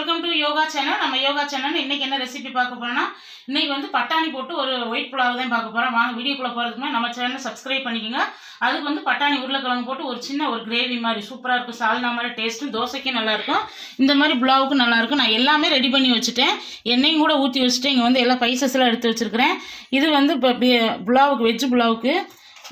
Welcome to yoga channel நம்ம yoga channel இன்னைக்கு என்ன ரெசிபி பார்க்க போகிறோம்னா இன்றைக்கி வந்து பட்டாணி போட்டு ஒரு ஒயிட் புலாவ் தான் பார்க்க போகிறோம் வாங்க வீடியோக்குள்ளே போகிறதுக்குமே நம்ம சேனலை சப்ஸ்கிரைப் பண்ணிக்கோங்க. அதுக்கு வந்து பட்டாணி உருளைக்கிழங்கு போட்டு ஒரு சின்ன ஒரு கிரேவி மாதிரி சூப்பராக இருக்கும். சால்னா மாதிரி டேஸ்ட்டும் தோசைக்கும் நல்லாயிருக்கும் இந்த மாதிரி புலாவுக்கும் நல்லாயிருக்கும் நான் எல்லாமே ரெடி பண்ணி வச்சுட்டேன். எண்ணெயும் கூட ஊற்றி வச்சுட்டு இங்கே வந்து எல்லா பைசஸ்லாம் எடுத்து வச்சுருக்கிறேன். இது வந்து இப்போ புலாவுக்கு வெஜ் புலாவுக்கு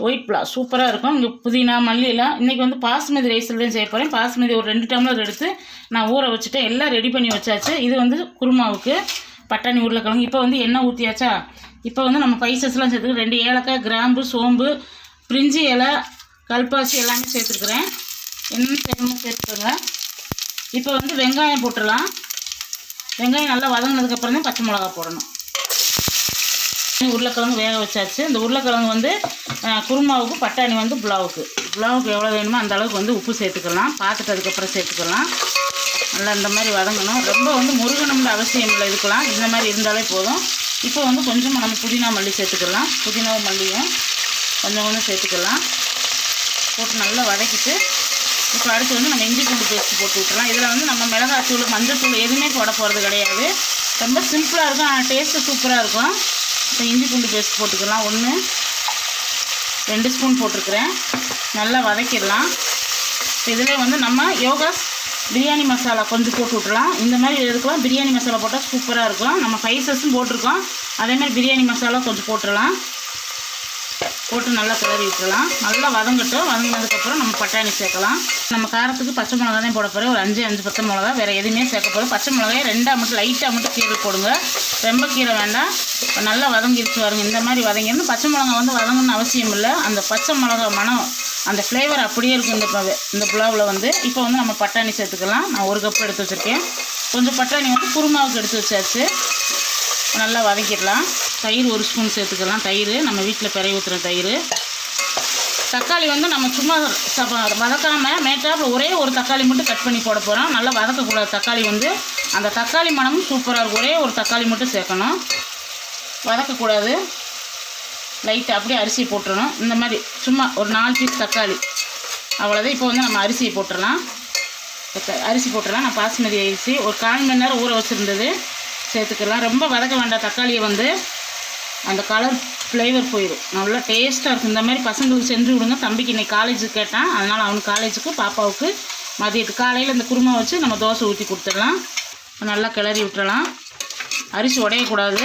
ஒயிட் புலா சூப்பராக இருக்கும். இங்கே புதினா மல்லியெல்லாம் இன்றைக்கி வந்து பாஸ்மதி ரைஸில் தான் செய்ய போகிறேன் பாஸ்மதி ஒரு ரெண்டு டம்ளர் எடுத்து நான் ஊற வச்சுட்டேன் எல்லாம் ரெடி பண்ணி வச்சாச்சு. இது வந்து குருமாவுக்கு பட்டாணி உருளைக்கிழங்கு. இப்போ வந்து எண்ணெய் ஊற்றியாச்சா இப்போ வந்து நம்ம பைசஸ்லாம் சேர்த்துக்கு ரெண்டு ஏலக்காய் கிராம்பு சோம்பு பிரிஞ்சி இலை கல்பாசி எல்லாமே சேர்த்துருக்குறேன். என்னென்ன சேர்க்கணும் சேர்த்துக்கோங்க. இப்போ வந்து வெங்காயம் போட்டுடலாம். வெங்காயம் நல்லா வதங்கினதுக்கப்புறம் தான் பச்சை மிளகா போடணும். உருளைக்கிழங்கு வேக வச்சாச்சு. இந்த உருளைக்கிழங்கு வந்து குருமாவுக்கு பட்டாணி வந்து புலாவுக்கு. புலாவுக்கு எவ்வளோ வேணுமோ அந்த அளவுக்கு வந்து உப்பு சேர்த்துக்கலாம். பார்த்துட்டு அதுக்கப்புறம் சேர்த்துக்கலாம். நல்லா இந்த மாதிரி வதங்கணும். ரொம்ப வந்து முருகணும்னு அவசியம் இல்லை இருக்கலாம் இந்த மாதிரி இருந்தாலே போதும். இப்போ வந்து கொஞ்சமாக நம்ம புதினா மல்லி சேர்த்துக்கலாம். புதினாவும் மல்லியும் கொஞ்சம் கொஞ்சம் சேர்த்துக்கலாம். போட்டு நல்லா வதக்கிட்டு இப்போ அடுத்து வந்து நம்ம இஞ்சி பூண்டு பேஸ்ட் போட்டு விட்டுலாம் இதில் வந்து நம்ம மிளகாத்தூள் மஞ்சத்தூள் எதுவுமே போட போகிறது கிடையாது. ரொம்ப சிம்பிளாக இருக்கும். ஆனால் டேஸ்ட்டு சூப்பராக இருக்கும். இப்போ இஞ்சி பூண்டு பேஸ்ட் போட்டுக்கலாம். ஒன்று ரெண்டு ஸ்பூன் போட்டிருக்கிறேன். நல்லா வதக்கிடலாம். இதில் வந்து நம்ம யோகா பிரியாணி மசாலா கொஞ்சம் போட்டு விட்றலாம் இந்த மாதிரி இதுக்கெலாம் பிரியாணி மசாலா போட்டால் சூப்பராக இருக்கும். நம்ம ஸ்பைசஸும் போட்டிருக்கோம். அதேமாதிரி பிரியாணி மசாலா கொஞ்சம் போட்டுடலாம். போட்டு நல்லா கிளறி விட்டுலாம் நல்லா வதங்கட்டும். வதங்கினதுக்கப்புறம் நம்ம பட்டாணி சேர்க்கலாம். நம்ம காரத்துக்கு பச்சை மிளகா தான் போட போகிறோம் ஒரு அஞ்சு அஞ்சு பச்சை மிளகா வேறு எதுவுமே சேர்க்க போகிறோம் பச்சை மிளகாய் ரெண்டாக மட்டும் லைட்டாக மட்டும் கீரை போடுங்க. ரொம்ப கீரை வேண்டாம். இப்போ நல்லா வதங்கிருச்சு வருங்க இந்த மாதிரி வதங்கிருந்து பச்சை மிளகா வந்து வதங்கணும்னு அவசியம் இல்லை. அந்த பச்சை மிளகா மனம் அந்த ஃப்ளேவர் அப்படியே இருக்கும் இந்த இந்த புலாவில் வந்து. இப்போ வந்து நம்ம பட்டாணி சேர்த்துக்கலாம். நான் ஒரு கப் எடுத்து வச்சுருக்கேன். கொஞ்சம் பட்டாணி வந்து குருமாவுக்கு எடுத்து வச்சாச்சு. நல்லா வதக்கிடலாம். தயிர் ஒரு ஸ்பூன் சேர்த்துக்கலாம். தயிர் நம்ம வீட்டில் பிறை ஊற்றுற தயிர். தக்காளி வந்து நம்ம சும்மா சப வதக்காமல் மேட்டாப்பில் ஒரே ஒரு தக்காளி மட்டும் கட் பண்ணி போட போகிறோம் நல்லா வதக்கக்கூடாது தக்காளி வந்து. அந்த தக்காளி மணமும் சூப்பராக இருக்கும். ஒரே ஒரு தக்காளி மட்டும் சேர்க்கணும். வதக்கக்கூடாது. லைட்டாக அப்படியே அரிசி போட்டுடணும் இந்த மாதிரி சும்மா ஒரு நாலு பீஸ் தக்காளி. அவ்வளோதான் இப்போ வந்து நம்ம அரிசியை போட்டுடலாம் அரிசி போட்டுடலாம் நான் பாஸ்மதி அரிசி ஒரு கால் மணி நேரம் ஊற வச்சுருந்தது. சேர்த்துக்கலாம். ரொம்ப வதக்க வேண்டாம் தக்காளியை வந்து. அந்த கலர் ஃப்ளேவர் போயிடும் நல்லா டேஸ்ட்டாக இருக்கும். இந்த மாதிரி பசங்களுக்கு செஞ்சு விடுங்க தம்பிக்கு இன்னைக்கு காலேஜுக்கு கேட்டான். அதனால் அவனுக்கு காலேஜுக்கு பாப்பாவுக்கு மதியத்துக்கு காலையில் இந்த குருமா வச்சு நம்ம தோசை ஊற்றி கொடுத்துடலாம். நல்லா கிளறி விட்டுறலாம். அரிசி உடையக்கூடாது.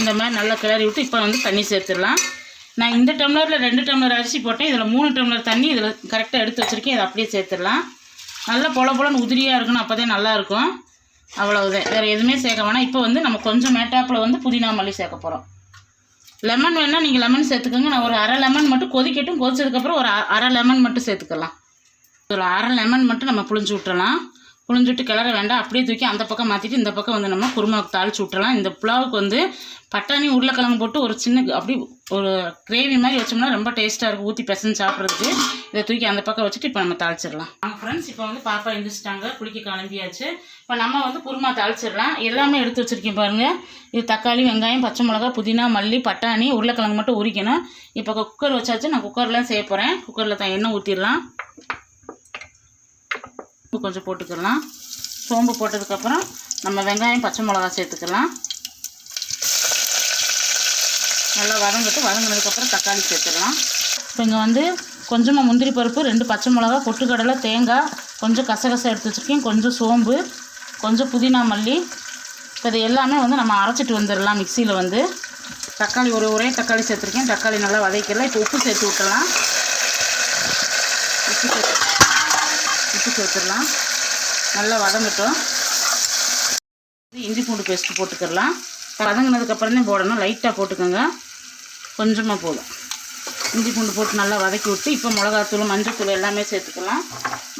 இந்த மாதிரி நல்லா கிளறி விட்டு இப்போ வந்து தண்ணி சேர்த்துடலாம். நான் இந்த டம்ளரில் ரெண்டு டம்ளர் அரிசி போட்டேன். இதில் மூணு டம்ளர் தண்ணி இதில் கரெக்டாக எடுத்து வச்சுருக்கேன். இதை அப்படியே சேர்த்துடலாம். நல்லா பொல பொலன்னு உதிரியாக இருக்கணும். அப்போ தான் நல்லாயிருக்கும் அவ்வளவுதான். வேறு எதுவுமே சேர்க்க வேணாம். இப்போ வந்து நம்ம கொஞ்சம் மேட்டாப்பில் வந்து புதினா மல்லி சேர்க்க போகிறோம் லெமன் வேணால் நீங்கள் லெமன் சேர்த்துக்கோங்க. நான் ஒரு அரை லெமன் மட்டும் கொதிக்கட்டும் கொதிச்சதுக்கப்புறம் ஒரு அ- அரை லெமன் மட்டும் சேர்த்துக்கலாம். ஒரு அரை லெமன் மட்டும் நம்ம புளிஞ்சு விட்டுறலாம். புழிஞ்சுட்டு கிளற வேண்டாம். அப்படியே தூக்கி அந்த பக்கம் மாற்றிட்டு இந்த பக்கம் வந்து நம்ம குருமாவுக்கு தாளிச்சு விட்டுறலாம். இந்த புலாவுக்கு வந்து பட்டாணி உருளைக்கிழங்கு போட்டு ஒரு சின்ன அப்படி ஒரு கிரேவி மாதிரி வச்சோம்னா ரொம்ப டேஸ்ட்டாக இருக்கும். ஊற்றி பிசைஞ்சு சாப்பிட்றதுக்கு. இதை தூக்கி அந்த பக்கம் வச்சுட்டு இப்போ நம்ம தாளிச்சிடலாம். வாங்க ஃப்ரெண்ட்ஸ் இப்போ வந்து பாப்பா எழுந்திரிச்சிட்டாங்க குளிக்க கிளம்பியாச்சு. இப்போ நம்ம வந்து குருமா தாளிச்சிடலாம். எல்லாமே எடுத்து வச்சுருக்கேன் பாருங்கள் இது தக்காளி வெங்காயம் பச்சை மிளகா புதினா மல்லி பட்டாணி உருளைக்கிழங்கு மட்டும் உரிக்கணும். இப்போ குக்கர் வச்சாச்சு. நான் குக்கர்லாம் செய்ய போகிறேன் குக்கரில் தான் எண்ணெய் ஊற்றிடலாம் உப்பு கொஞ்சம் போட்டுக்கலாம். சோம்பு போட்டதுக்கப்புறம் நம்ம வெங்காயம் பச்சை மிளகா சேர்த்துக்கலாம். நல்லா வதங்கிட்டு வதங்கினதுக்கப்புறம் தக்காளி சேர்த்துக்கலாம். இப்போ இங்கே வந்து கொஞ்சமாக முந்திரி பருப்பு ரெண்டு பச்சை மிளகா பொட்டுக்கடலை தேங்காய் கொஞ்சம் கசகசை எடுத்து வச்சுருக்கேன். கொஞ்சம் சோம்பு கொஞ்சம் புதினா மல்லி. இப்போ இது எல்லாமே வந்து நம்ம அரைச்சிட்டு வந்துடலாம் மிக்சியில் வந்து. தக்காளி ஒரு ஒரே தக்காளி சேர்த்துருக்கேன். தக்காளி நல்லா வதக்கிடலாம் இப்போ உப்பு சேர்த்து விட்டலாம் உப்பு சேர்த்து உப்பு சேர்த்துடலாம். நல்லா வதங்கட்டும். இஞ்சி பூண்டு பேஸ்ட்டு போட்டுக்கிடலாம் வதங்கினதுக்கப்புறம் தான் போடணும். லைட்டாக போட்டுக்கோங்க. கொஞ்சமாக போதும். இஞ்சி பூண்டு போட்டு நல்லா வதக்கி விட்டு இப்போ மிளகாத்தூள் மஞ்சத்தூள் எல்லாமே சேர்த்துக்கலாம்.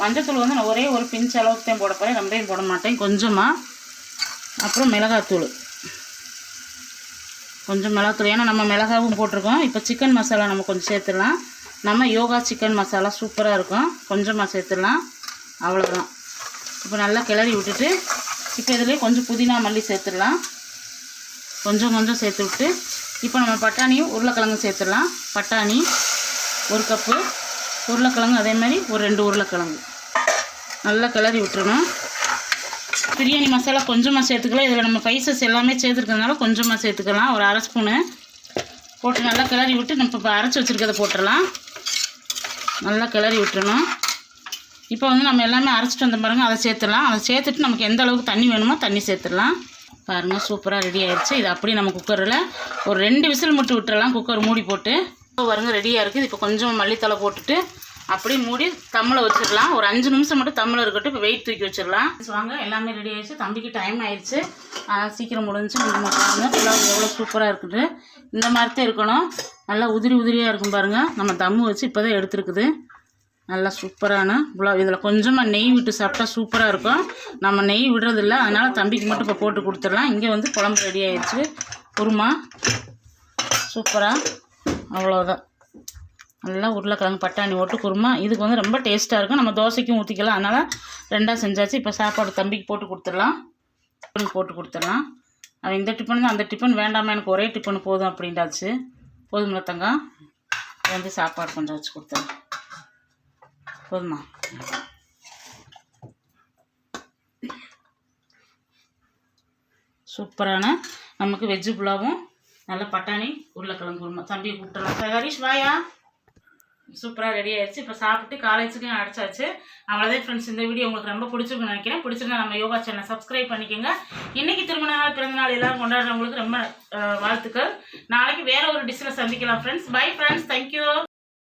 மஞ்சத்தூள் வந்து நான் ஒரே ஒரு பிஞ்ச் அளவுக்கு தான் போட போகிறேன் ரொம்பையும் போட மாட்டேன். கொஞ்சமாக அப்புறம் மிளகாத்தூள். கொஞ்சம் மிளகாத்தூள். ஏன்னா நம்ம மிளகாவும் போட்டிருக்கோம். இப்போ சிக்கன் மசாலா நம்ம கொஞ்சம் சேர்த்துடலாம். நம்ம யோகா சிக்கன் மசாலா சூப்பராக இருக்கும். கொஞ்சமாக சேர்த்துடலாம். அவ்வளோதான் இப்போ நல்லா கிளறி விட்டுட்டு இப்போ இதிலே கொஞ்சம் புதினா மல்லி சேர்த்துடலாம். கொஞ்சம் கொஞ்சம் சேர்த்து விட்டு இப்போ நம்ம பட்டாணியும் உருளைக்கிழங்கும் சேர்த்துடலாம். பட்டாணி ஒரு கப்பு உருளைக்கிழங்கு அதே மாதிரி ஒரு ரெண்டு உருளைக்கிழங்கு. நல்லா கிளறி விட்டுருணும் பிரியாணி மசாலா கொஞ்சமாக சேர்த்துக்கலாம். இதில் நம்ம ஸ்பைசஸ் எல்லாமே சேர்த்துருக்கறதுனால கொஞ்சமாக சேர்த்துக்கலாம். ஒரு அரை ஸ்பூனு போட்டு நல்லா கிளறி விட்டு நம்ம இப்போ அரைச்சி வச்சுருக்கதை போட்டுடலாம். நல்லா கிளறி விட்டுறணும். இப்போ வந்து நம்ம எல்லாமே அரைச்சிட்டு வந்த பாருங்க அதை சேர்த்துடலாம். அதை சேர்த்துட்டு நமக்கு எந்த அளவுக்கு தண்ணி வேணுமோ தண்ணி சேர்த்துடலாம். பாருங்கள் சூப்பராக ரெடி ஆயிடுச்சு. இது அப்படியே நம்ம குக்கரில் ஒரு ரெண்டு விசில் மட்டும் விட்டுறலாம். குக்கர் மூடி போட்டு. இப்போ பாருங்க ரெடியாக இருக்குது. இப்போ கொஞ்சம் மல்லித்தலை போட்டுட்டு அப்படியே மூடி தம்மில் வச்சிடலாம். ஒரு அஞ்சு நிமிஷம் மட்டும் தம்மில் இருக்கட்டும். இப்போ வெயிட் தூக்கி வச்சிடலாம். வாங்க எல்லாமே ரெடி ஆயிடுச்சு. தம்பிக்கு டைம் ஆயிடுச்சு. சீக்கிரம் முடிஞ்சு நம்ம பாருங்கள் புலாவ் எவ்வளோ சூப்பராக இருக்குது. இந்த மாதிரி தான் இருக்கணும். நல்லா உதிரி உதிரியாக இருக்கும் பாருங்கள் நம்ம தம்மு வச்சு இப்போ தான் எடுத்துருக்குது. நல்லா சூப்பரான புலாவ் இதில் கொஞ்சமாக நெய் விட்டு சாப்பிட்டா சூப்பராக இருக்கும். நம்ம நெய் விடுறதில்ல. அதனால் தம்பிக்கு மட்டும் இப்போ போட்டு கொடுத்துடலாம். இங்கே வந்து குழம்பு ரெடி ஆயிடுச்சு. குருமா. சூப்பராக அவ்வளோதான் நல்லா உருளைக்கிழங்கு பட்டாணி ஓட்டு குருமா. இதுக்கு வந்து ரொம்ப டேஸ்ட்டாக இருக்கும். நம்ம தோசைக்கும் ஊற்றிக்கலாம் அதனால் ரெண்டாக செஞ்சாச்சு. இப்போ சாப்பாடு தம்பிக்கு போட்டு கொடுத்துடலாம். டிஃபன் போட்டு கொடுத்துடலாம். அவன் இந்த டிஃபன் தான். அந்த டிஃபன் வேண்டாமா? எனக்கு ஒரே டிஃபன் போதும் அப்படின்ட்டாச்சு போதுமில்ல தங்கம் வந்து சாப்பாடு கொஞ்சம் வச்சு கொடுத்துடலாம். போதுமா? சூப்பரான நமக்கு வெஜ்ஜு புலாவும் நல்ல பட்டாணி உருளைக்கிழங்கு குருமா. தம்பியை கூப்பிட்டுலாம் ஹரிஷ் வாயா? சூப்பராக ரெடி ஆயிடுச்சு. இப்போ சாப்பிட்டு காலேஜுக்கும் அடைச்சாச்சு. அவ்வளோதான் ஃப்ரெண்ட்ஸ் இந்த வீடியோ உங்களுக்கு ரொம்ப பிடிச்சிருக்குன்னு நினைக்கிறேன். பிடிச்சிருந்தா நம்ம யோகா சேனலை சப்ஸ்கிரைப் பண்ணிக்கோங்க. இன்னைக்கு திருமண நாள் பிறந்த நாள் எல்லாரும் கொண்டாடுறவங்களுக்கு ரொம்ப வாழ்த்துக்கள். நாளைக்கு வேற ஒரு டிஷ்ஷில் சந்திக்கலாம் ஃப்ரெண்ட்ஸ் பை ஃப்ரெண்ட்ஸ் தேங்க்யூ